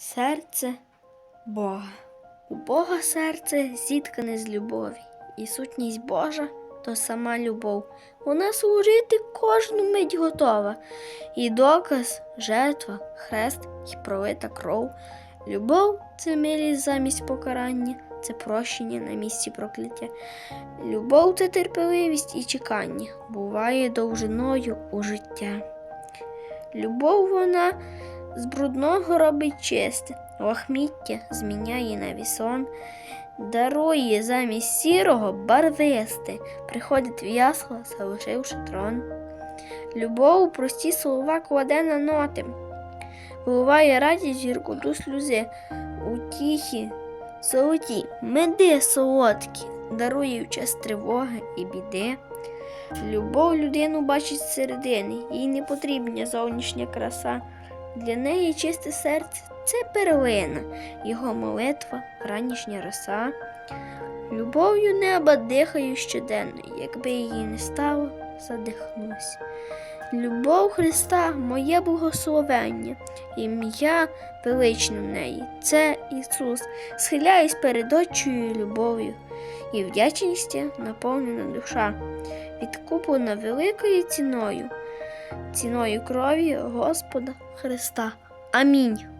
Серце Бога. У Бога серце зіткане з любові, і сутність Божа то сама любов. Вона служити кожну мить готова. І доказ, жертва, хрест і пролита кров. Любов це милість замість покарання, це прощення на місці прокляття. Любов це терпеливість і чекання, буває довжиною у життя. Любов вона з брудного робить чисте, лахміття зміняє на вісон, дарує замість сірого барвисте, приходить в ясла, залишивши трон. Любов прості слова кладе на ноти, виливає радість гіркоту сльози, утіхи, золоті, меди солодкі, дарує в час тривоги і біди. Любов людину бачить зсередини, їй не потрібна зовнішня краса. Для неї чисте серце це перлина, його молитва, ранішня роса. Любов'ю неба дихаю щоденно, якби її не стало, задихнусь. Любов Христа моє благословення, ім'я величне в неї це Ісус. Схиляюсь перед очою любов'ю, і вдячністю наповнена душа, відкуплена великою ціною, ціною крові Господа Христа. Амінь.